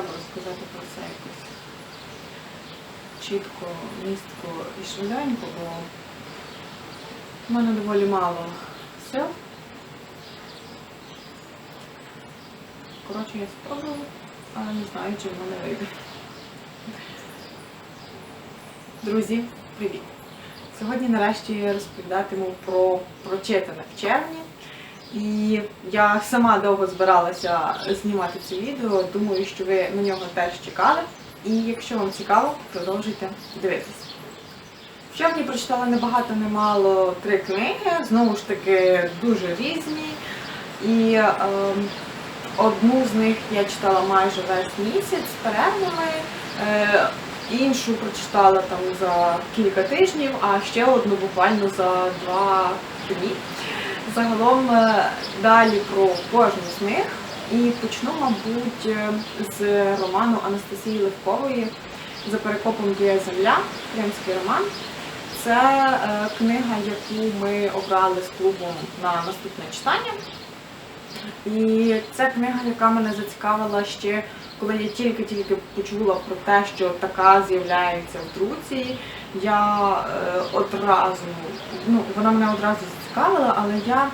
треба розказати про це якось чітко, містко і швиденько, бо в мене доволі мало сил. Коротше, я спробую, але не знаю, чи в мене вийде. Друзі, привіт! Сьогодні нарешті я розповідатиму про прочитане в червні. І я сама довго збиралася знімати це відео. Думаю, що ви на нього теж чекали. І якщо вам цікаво, продовжуйте дивитися. В червні прочитала небагато, немало три книги, знову ж таки дуже різні. І ем, одну з них я читала майже весь місяць з перервами. Е, іншу прочитала там за кілька тижнів, а ще одну буквально за два дні. Загалом е, далі про кожну з них. І почну, мабуть, е, з роману Анастасії Левкової за перекопом Дія Земля, кримський роман. Це е, книга, яку ми обрали з клубом на наступне читання. І це книга, яка мене зацікавила ще, коли я тільки-тільки почула про те, що така з'являється в друці. Я е, одразу, ну, вона мене одразу зацікавила, але я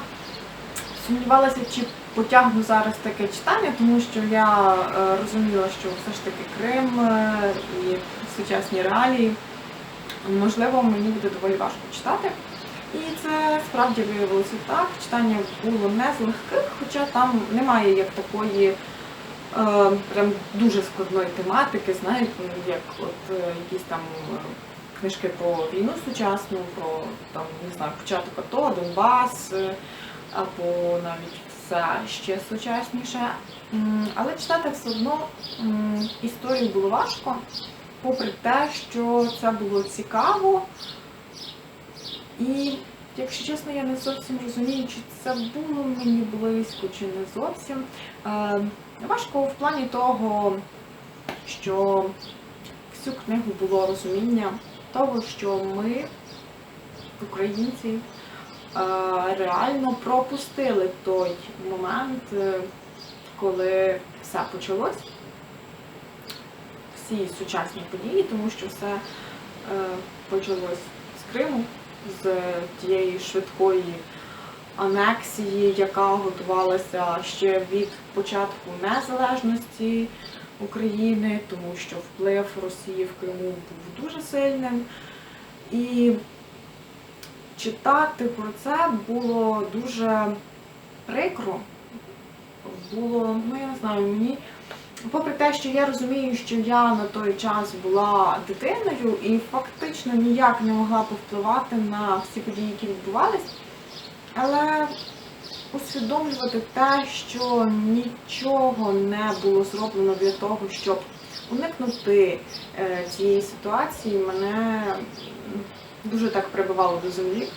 сумнівалася, чи потягну зараз таке читання, тому що я е, розуміла, що все ж таки Крим е, і сучасні реалії, можливо, мені буде доволі важко читати. І це справді виявилося так. Читання було не з легких, хоча там немає як такої прям дуже складної тематики, знаєте, як от якісь там книжки про війну сучасну, про там, не знаю, початок АТО, Донбас, е, або навіть все ще сучасніше. Але читати все одно історію було важко, попри те, що це було цікаво. І, якщо чесно, я не зовсім розумію, чи це було мені близько, чи не зовсім. Е, важко в плані того, що всю книгу було розуміння того, що ми, українці, е, реально пропустили той момент, е, коли все почалось. Всі сучасні події, тому що все е, почалось з Криму, з тієї швидкої анексії, яка готувалася ще від початку незалежності України, тому що вплив Росії в Криму був дуже сильним. І читати про це було дуже прикро. Було, ну я не знаю, мені. Попри те, що я розумію, що я на той час була дитиною і фактично ніяк не могла повпливати на всі події, які відбувались, але усвідомлювати те, що нічого не було зроблено для того, щоб уникнути е, цієї ситуації, мене дуже так прибивало до землі.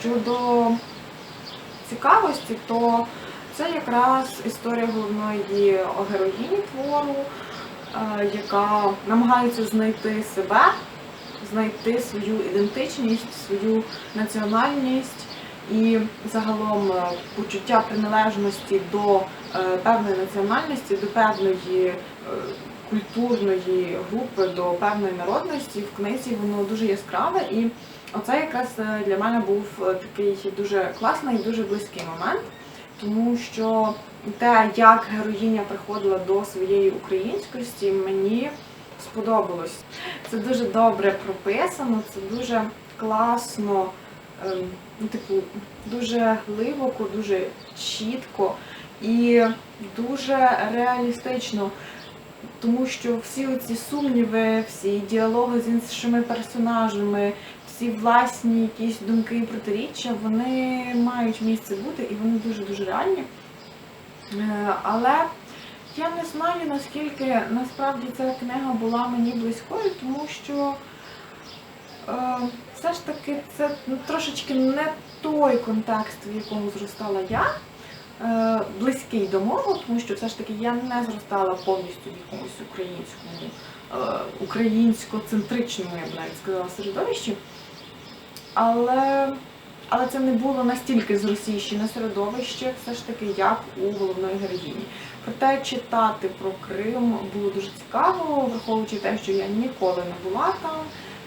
Щодо цікавості, то це якраз історія головної героїні твору, е, яка намагається знайти себе, знайти свою ідентичність, свою національність і загалом е, почуття приналежності до е, певної національності, до певної е, культурної групи, до певної народності в книзі воно дуже яскраве. І оце якраз для мене був такий дуже класний і дуже близький момент тому що те, як героїня приходила до своєї українськості, мені сподобалось. Це дуже добре прописано, це дуже класно, ем, ну, типу, дуже глибоко, дуже чітко і дуже реалістично. Тому що всі ці сумніви, всі діалоги з іншими персонажами, всі власні якісь думки і протиріччя, вони мають місце бути і вони дуже-дуже реальні. Е, Але я не знаю, наскільки насправді ця книга була мені близькою, тому що е, все ж таки це ну, трошечки не той контекст, в якому зростала я. Е, Близький до мого, тому що все ж таки я не зростала повністю в якомусь українському, е, українсько-центричному, я б навіть сказала, середовищі. Але, але це не було настільки зросійщене середовище, все ж таки, як у головної героїні. Проте читати про Крим було дуже цікаво, враховуючи те, що я ніколи не була там.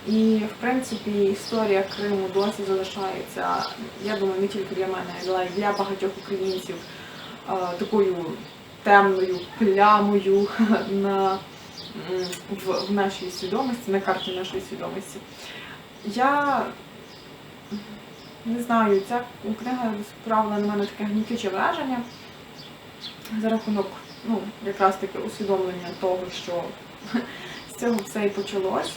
І в принципі історія Криму досі залишається, я думаю, не тільки для мене, але й для багатьох українців е, такою темною плямою на, в, в нашій свідомості, на карті нашої свідомості. Я не знаю, ця книга справила на мене таке гнітюче враження за рахунок, ну, якраз таки усвідомлення того, що з цього все і почалось.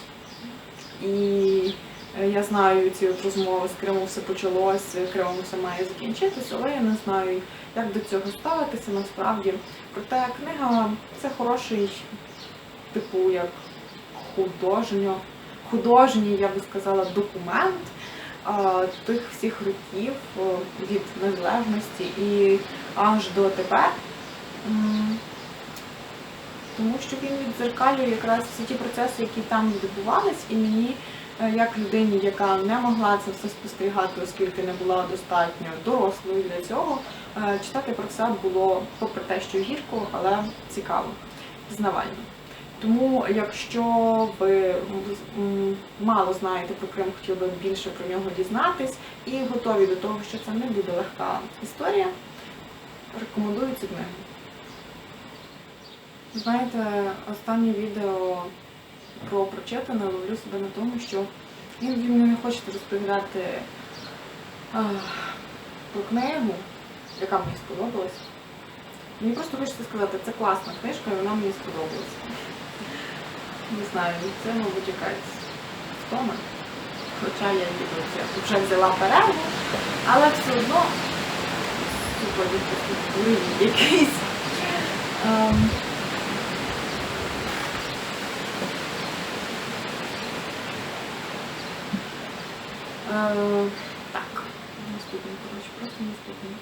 І е, я знаю ці от розмови з Кримом все почалось, Кримом все має закінчитися, але я не знаю, як до цього ставитися насправді. Проте книга це хороший, типу, як художньо, художній, я би сказала, документ а, тих всіх років від незалежності і аж до тепер. Тому що він віддзеркалює якраз всі ті процеси, які там відбувались, і мені, е, як людині, яка не могла це все спостерігати, оскільки не була достатньо дорослою для цього, е, читати про це було, попри те, що гірко, але цікаво, пізнавально. Тому, якщо ви мало знаєте про Крим, хотіли би більше про нього дізнатись і готові до того, що це не буде легка історія, рекомендую цю книгу. Знаєте, останнє відео про прочитане ловлю себе на тому, що іноді мені не хочете розповідати про книгу, яка мені сподобалась. Мені просто хочеться сказати, це класна книжка і вона мені сподобалась. Не знаю, це, мабуть, якась втома. Хоча я їду вже взяла перерву, але все одно супер якийсь якийсь. Ем, Е, так, наступний, коротше, просто наступний.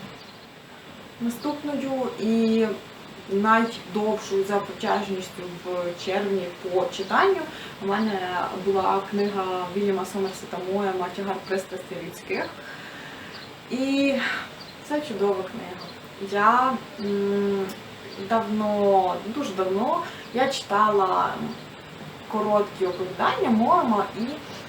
Наступною і найдовшою за протяжністю в червні по читанню у мене була книга Вільяма Сомерсета Моема Тягар пристрастей людських. І це чудова книга. Я давно, дуже давно я читала короткі оповідання Моема і Е,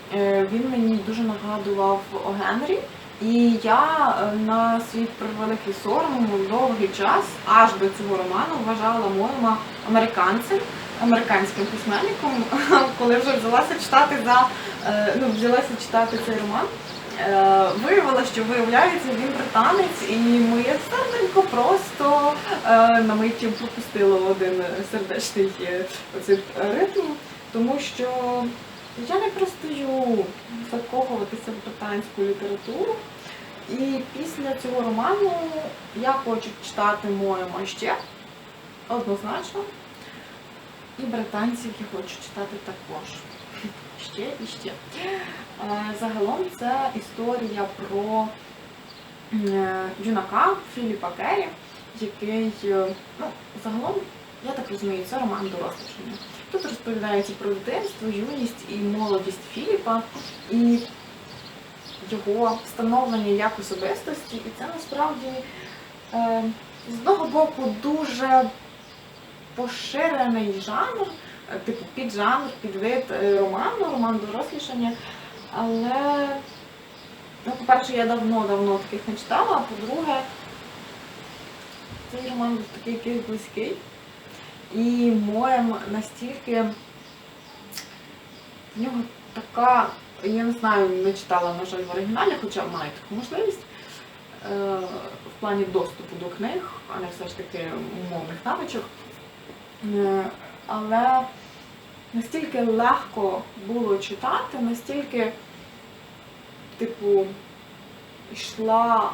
Він мені дуже нагадував о Генрі. І я е, на свій превеликий сором довгий час аж до цього роману вважала Моєма американцем, американським письменником, коли вже взялася читати за е, ну, взялася читати цей роман. Виявила, що виявляється, він британець, і моє серденько просто на миті пропустило один сердечний оцей ритм, тому що я не перестаю закохуватися в британську літературу. І після цього роману я хочу читати моєму ще однозначно. І британці, які хочу читати також. Ще і ще. Е, загалом це історія про е, юнака Філіпа Керрі, який, е, ну, загалом, я так розумію, це роман дорослішання. Тут розповідається про дитинство, юність і молодість Філіпа і його встановлення як особистості. І це насправді е, з одного боку дуже поширений жанр, е, типу піджанр, підвид е, роману, роман дорослішання. Але, ну, по-перше, я давно-давно таких не читала, а по-друге, цей роман був такий якийсь близький. І моєм настільки в нього така, я не знаю, не читала, на жаль, в оригіналі, хоча маю таку можливість е, в плані доступу до книг, а не все ж таки умовних навичок. Е, але настільки легко було читати, настільки, типу, йшла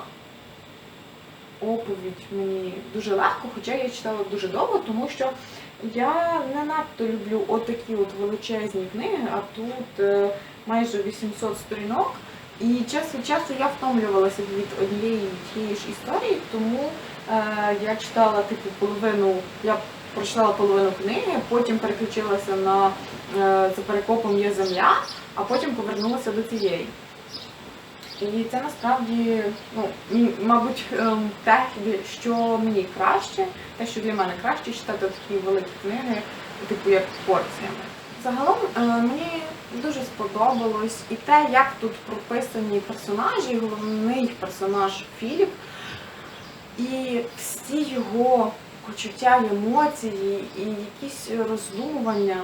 оповідь мені дуже легко, хоча я читала дуже довго, тому що я не надто люблю отакі от величезні книги, а тут е, майже 800 сторінок. І час від часу я втомлювалася від однієї тієї ж історії, тому е, я читала типу половину, я прочитала половину книги, потім переключилася на е, за перекопом є земля, а потім повернулася до цієї. І це насправді, ну, мабуть, ем, те, що мені краще, те, що для мене краще читати такі великі книги, типу як порціями. Загалом е, мені дуже сподобалось і те, як тут прописані персонажі, головний персонаж Філіп, і всі його почуття, емоції, і якісь роздумування.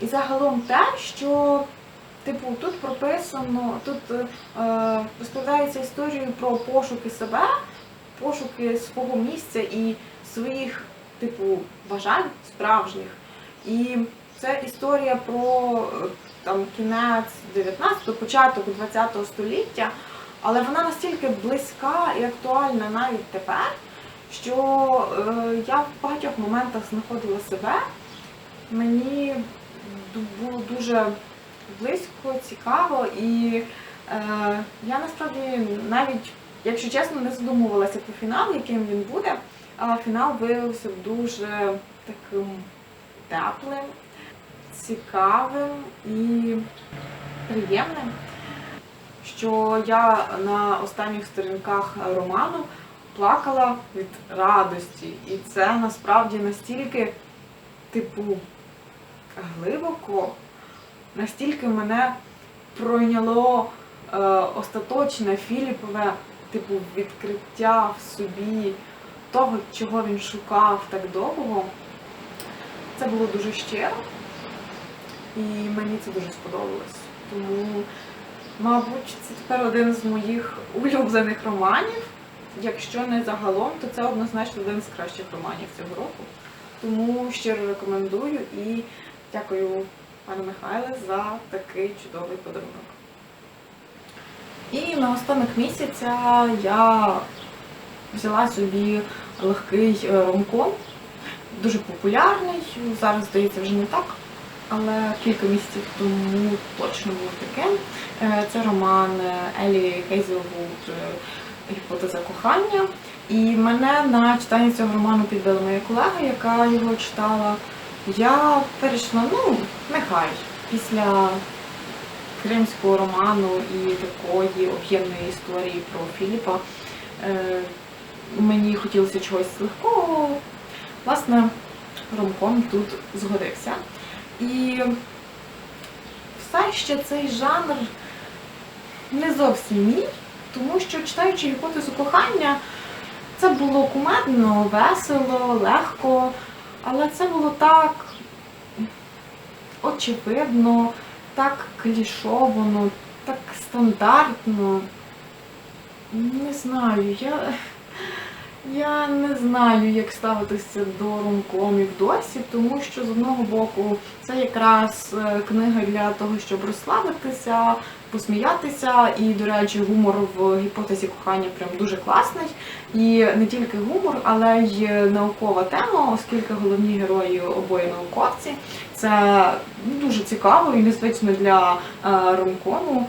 І загалом те, що типу тут прописано, тут е, розповідається історією про пошуки себе, пошуки свого місця і своїх, типу, бажань справжніх. І це історія про е, там кінець 19-го, початок 20-го століття, але вона настільки близька і актуальна навіть тепер, що е, я в багатьох моментах знаходила себе. Мені було дуже близько, цікаво, і е, я насправді навіть, якщо чесно, не задумувалася про фінал, яким він буде, а фінал виявився дуже таким теплим, цікавим і приємним. Що я на останніх сторінках роману плакала від радості. І це насправді настільки, типу, глибоко, настільки мене пройняло е, остаточне Філіпове, типу, відкриття в собі того, чого він шукав так довго. Це було дуже щиро, і мені це дуже сподобалось. Тому, мабуть, це тепер один з моїх улюблених романів. Якщо не загалом, то це однозначно один з кращих романів цього року. Тому щиро рекомендую і дякую, пане Михайле, за такий чудовий подарунок. І на останок місяця я взяла собі легкий е, ромком, дуже популярний. Зараз здається вже не так, але кілька місяців тому точно було таке. Е, Це роман Елі Гейзелвуд е, Гіпотеза кохання. І мене на читання цього роману підбила моя колега, яка його читала. Я перейшла, ну, нехай, після кримського роману і такої об'ємної історії про Філіпа. Е, мені хотілося чогось легкого. Власне, ромком тут згодився. І все ще цей жанр не зовсім мій, тому що читаючи гіпотезу кохання, це було кумедно, весело, легко, але це було так очевидно, так клішовано, так стандартно. Не знаю, я, я не знаю, як ставитися до ромкомів досі, тому що з одного боку це якраз е, книга для того, щоб розслабитися, посміятися. І, до речі, гумор в гіпотезі кохання прям дуже класний. І не тільки гумор, але й наукова тема, оскільки головні герої обоє науковці. Це дуже цікаво і незвично для е, ромкому. М,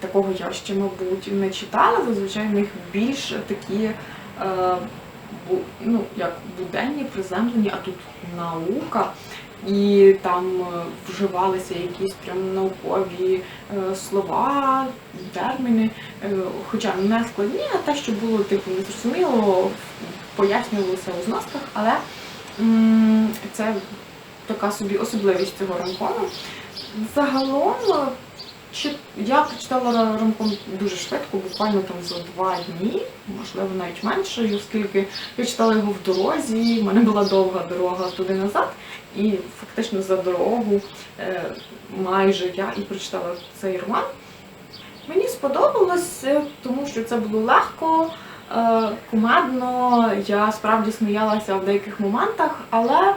Такого я ще, мабуть, не читала. Зазвичай в них більш такі е, ну, як буденні, приземлені, а тут наука. І там е, вживалися якісь прям наукові е, слова, терміни, е, хоча не складні, а те, що було типу незрозуміло, пояснювалося у зносках, але це така собі особливість цього ромкому. Загалом е, чи- я прочитала ромком дуже швидко, буквально там за два дні, можливо навіть менше, оскільки я читала його в дорозі, в мене була довга дорога туди назад, і фактично за дорогу е, майже я і прочитала цей роман. Мені сподобалось, е, тому що це було легко, е, кумедно, я справді сміялася в деяких моментах, але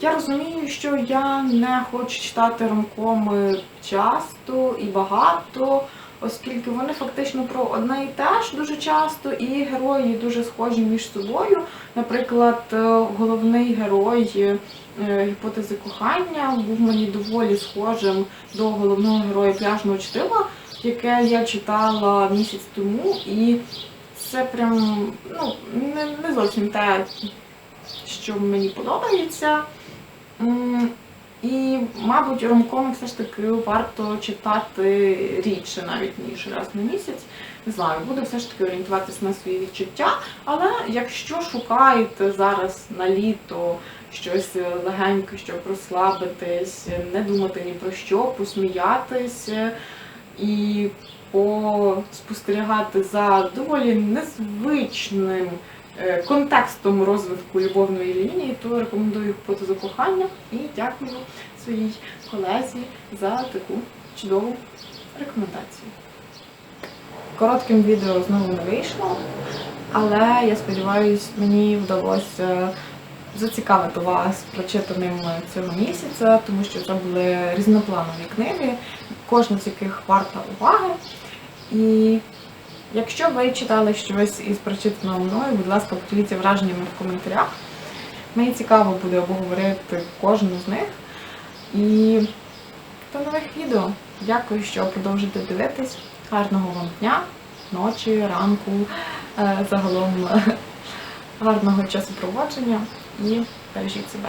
я розумію, що я не хочу читати ромкоми часто і багато, оскільки вони фактично про одне і те ж дуже часто, і герої дуже схожі між собою. Наприклад, е, головний герой е, гіпотези кохання був мені доволі схожим до головного героя пляжного чтива, яке я читала місяць тому, і це прям ну, не, не зовсім те, що мені подобається. І мабуть, ромкоми все ж таки варто читати рідше, навіть ніж раз на місяць. Не знаю, буду все ж таки орієнтуватися на свої відчуття. Але якщо шукаєте зараз на літо щось легеньке, щоб розслабитись, не думати ні про що, посміятись і поспостерігати за доволі незвичним е, контекстом розвитку любовної лінії, то рекомендую фото за кохання і дякую своїй колезі за таку чудову рекомендацію. Коротким відео знову не вийшло, але я сподіваюся, мені вдалося зацікавити вас прочитаним цього місяця, тому що це були різнопланові книги, кожна з яких варта уваги. І якщо ви читали щось із прочитаного мною, будь ласка, поділіться враженнями в коментарях. Мені цікаво буде обговорити кожну з них. І до нових відео. Дякую, що продовжуєте дивитись. Гарного вам дня, ночі, ранку, е, загалом е, гарного часу проводження і бережіть себе.